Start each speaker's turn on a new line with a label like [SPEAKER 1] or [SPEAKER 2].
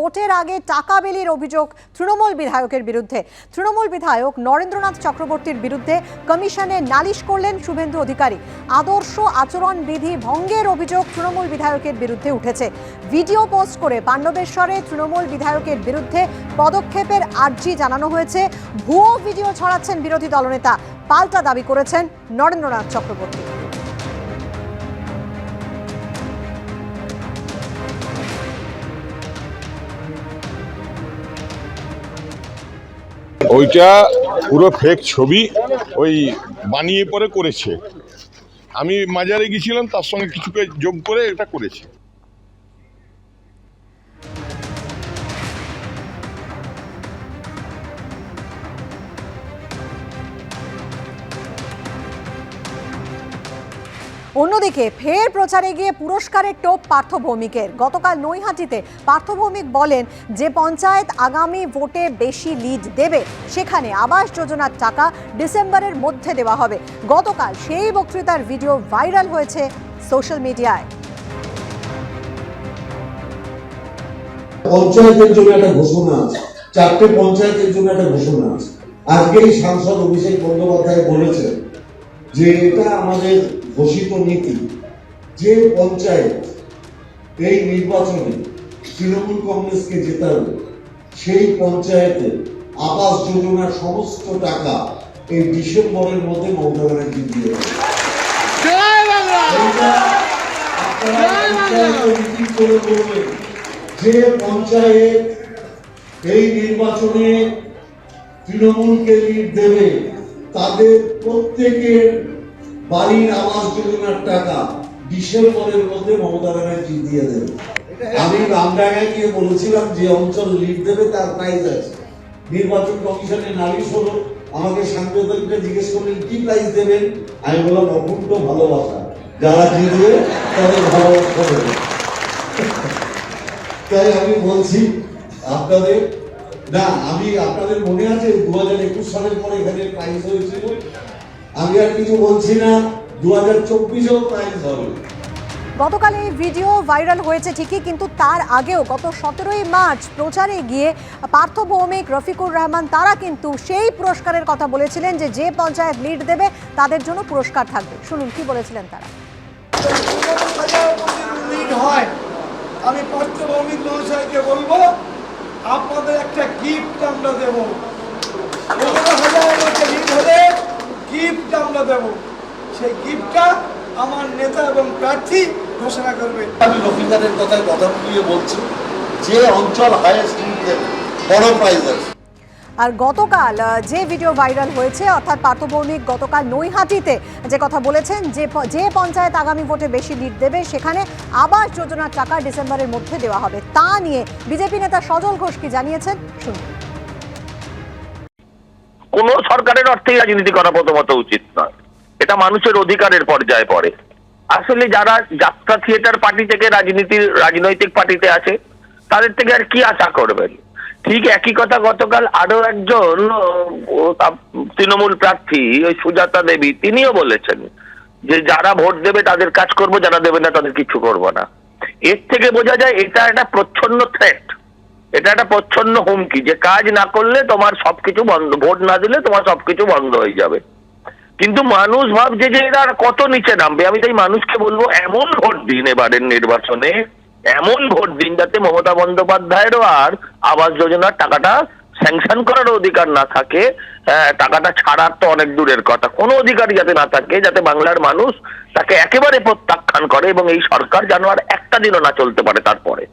[SPEAKER 1] ভোটের আগে টাকা বিলির অভিযোগ তৃণমূল বিধায়কের বিরুদ্ধে। তৃণমূল বিধায়ক নরেন্দ্রনাথ চক্রবর্তীর বিরুদ্ধে কমিশনে নালিশ করলেন শুভেন্দু অধিকারী। আদর্শ আচরণ বিধি ভঙ্গের অভিযোগ তৃণমূল বিধায়কের বিরুদ্ধে উঠেছে। ভিডিও পোস্ট করে পাণ্ডবেশ্বরে তৃণমূল বিধায়কের বিরুদ্ধে পদক্ষেপের আর্জি জানানো হয়েছে। ভুয়ো ভিডিও ছড়াচ্ছেন বিরোধী দলনেতা। পাল্টা দাবি করেছেন নরেন্দ্রনাথ চক্রবর্তী।
[SPEAKER 2] ওইটা পুরো ফেক ছবি, ওই বানিয়ে পরে করেছে। আমি মাজারে গেছিলাম তার সঙ্গে কিছুকে যোগ করে এটা করেছে।
[SPEAKER 1] অন্যদিকে ফের প্রচারে গিয়ে পুরস্কারের টোপ পার্থ ভৌমিকের গতকাল নৈহাটিতে পার্থ ভৌমিক বলেন যে পঞ্চায়েত আগামী ভোটে বেশি লিড দেবে, সেখানে আবাস যোজনার টাকা ডিসেম্বরের মধ্যে দেওয়া হবে। গতকাল সেই বক্তৃতার ভিডিও ভাইরাল হয়েছে সোশ্যাল মিডিয়ায়।
[SPEAKER 3] পঞ্চায়েতের জন্য একটা ঘোষণা আছে। চারটে পঞ্চায়েতের জন্য একটা ঘোষণা আছে। আজকেই সাংসদ অভিষেক বন্দ্যোপাধ্যায় বলেছেন যে এটা আমাদের ঘোষিত নীতি যে পঞ্চায়েত এই নির্বাচনে তৃণমূল কংগ্রেসকে জেতাবে সেই পঞ্চায়েতে আবাস যোজনার সমস্ত টাকা এই ডিসেম্বরের মধ্যে মমতা ব্যানার্জি দিয়ে যে পঞ্চায়েত এই নির্বাচনে তৃণমূলকে লিড দেবে তাদের প্রত্যেকের বাড়ির আবাস যোজনার টাকা। ডিসেম্বরের মধ্যে মমতা ব্যানার্জি দিয়ে দেবে। আমি রামডাঙ্গায় গিয়ে বলেছিলাম যে অঞ্চল লিড দেবে তার প্রাইজ আছে। নির্বাচন কমিশনে নালিশ হলো আমাকে সাংবাদিকরা জিজ্ঞেস করলেন কি প্রাইজ দেবেন? আমি বললাম অকুণ্ঠ ভালোবাসা। যারা জিতবে তাদের ভালোবাসা দেবে। তাই আমি বলছি আপনাদের না আমি আপনাদের মনে আছে দু হাজার একুশ সালের পরে এখানে প্রাইজ হয়েছিল? আমি আর কিছু বলছি না। দু হাজার চব্বিশেও প্রাইজ হবে।
[SPEAKER 1] গতকাল এই ভিডিও ভাইরাল হয়েছে ঠিকই কিন্তু তার আগেও গত সতেরোই মার্চ প্রচারে গিয়ে পার্থ ভৌমিক রফিকুর রহমান তারা কিন্তু সেই পুরস্কারের কথা বলেছিলেন যে যে পঞ্চায়েত লিড দেবে তাদের জন্য পুরস্কার থাকবে। শুনুন কি বলেছিলেন তারা?
[SPEAKER 4] লিড হয়। আমি পার্থভৌমিক মহাশয়কে বলব আপনাদের একটা গিফট আমরা দেব। পনেরো হাজার লিড হলে গিফট আমরা দেব। সেই গিফটটা আমার নেতা এবং প্রার্থী ঘোষণা করবে।
[SPEAKER 3] আমি রফিকারের কথায় কথা বুলিয়ে বলছি যে অঞ্চল হাইয়েস্ট দেবে বড় প্রাইজ আছে
[SPEAKER 1] আর গতকাল যে ভিডিও ভাইরাল হয়েছে অর্থাৎ পার্থ ভৌমিক গতকাল নৈহাটিতে যে কথা বলেছেন যে যে পঞ্চায়েত আগামী ভোটে বেশি লিড দেবে সেখানে আবাস যোজনার টাকা ডিসেম্বরের মধ্যে দেওয়া হবে। তা নিয়ে বিজেপি নেতা সজল ঘোষ কি জানিয়েছেন? শুনুন।
[SPEAKER 5] কোন সরকারের অর্থেই রাজনীতি করা প্রথমত উচিত নয়। এটা মানুষের অধিকারের পর্যায়ে পড়ে। আসলে যারা যাত্রা থিয়েটার পার্টি থেকে রাজনীতির রাজনৈতিক পার্টিতে আছে, তাদের থেকে আর কি আশা করবেন? ঠিক একই কথা গতকাল আরও একজন তৃণমূল প্রার্থী, ওই সুজাতা দেবী, তিনিও বলেছেন যে যারা ভোট দেবে তাদের কাজ করব, যারা দেবে না তাদের কিছু করব না। এর থেকে বোঝা যায় এটা একটা প্রচ্ছন্ন থ্রেট এটা একটা প্রচ্ছন্ন হুমকি যে কাজ না করলে তোমার সবকিছু বন্ধ ভোট না দিলে তোমার সবকিছু বন্ধ হয়ে যাবে। কিন্তু মানুষ ভাবছে যে এরা কত নিচে নামবে। আমি তাই মানুষকে বলব এমন ভোট দিন এবারের নির্বাচনে এমন ভোট দিন যাতে মমতা বন্দ্যোপাধ্যায়েরও আর আবাস যোজনার টাকাটা স্যাংশন করার অধিকার না থাকে। আহ, টাকাটা ছাড়ার তো অনেক দূরের কথা। কোনো অধিকারই যাতে না থাকে যাতে বাংলার মানুষ তাকে একেবারে প্রত্যাখ্যান করে এবং এই সরকার যেন আর একটা দিনও না চলতে পারে তারপরে।